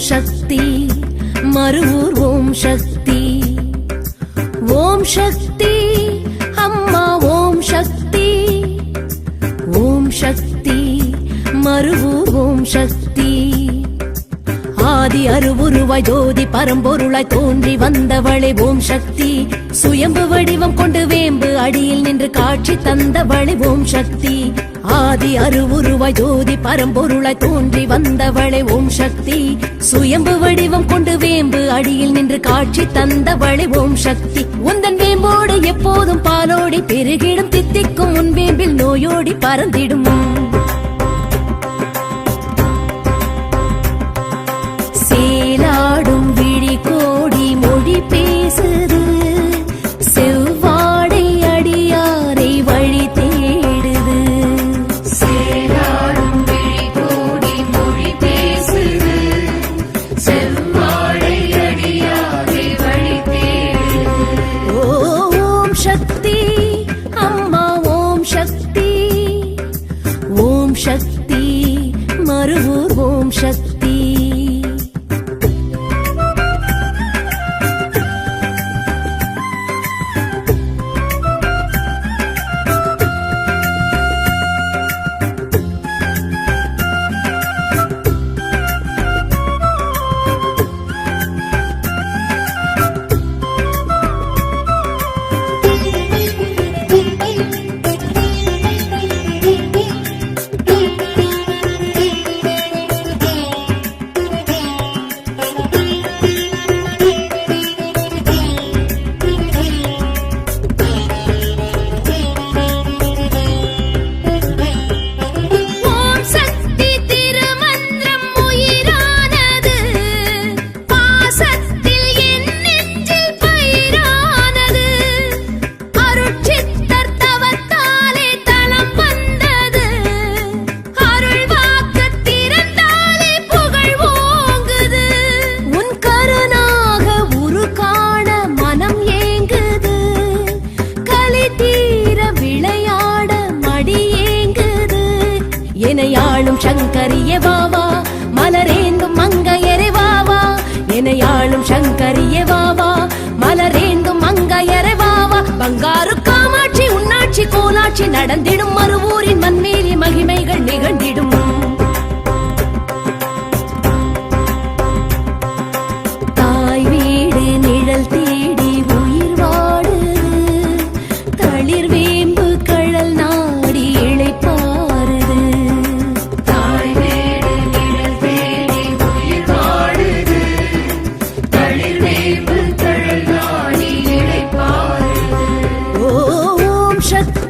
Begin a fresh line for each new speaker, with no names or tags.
சக்தி மறுவூர் ஓம் சக்தி. ஓம் சக்தி அம்மா ஓம் சக்தி. ஓம் சக்தி மறுவூர் ஓம் சக்தி. ஆதி அருவுருவாய் ஜோதி பரம்பொருளாய் தோன்றி வந்தவளே ஓம் சக்தி. சுயம்பு வடிவம் கொண்டு வேம்பு அடியில் நின்று காட்சி தந்தவளே ஓம் சக்தி. ஆதி அருவுருவாய் ஜோதி பரம்பொருளாய் தோன்றி வந்தவளே ஓம் சக்தி. சுயம்பு வடிவம் கொண்டு வேம்பு அடியில் நின்று காட்சி தந்தவளே ஓம் சக்தி. உந்தன் வேம்போடு எப்போதும் பாலோடி பெருகிடும் தித்திக்கும் உன் வேம்பில் நோயோடி பறந்திடும். சங்கரிய வாவா மலரேந்தும் மங்கையரே வாவா. எனையாளும் சங்கரிய வாவா மலரேந்தும் மங்கையரே வாவா. பங்காரு காமாட்சி உன்னாட்சி கோலாட்சி நடந்திடும் மறுவூரின் மண்மே ஓம்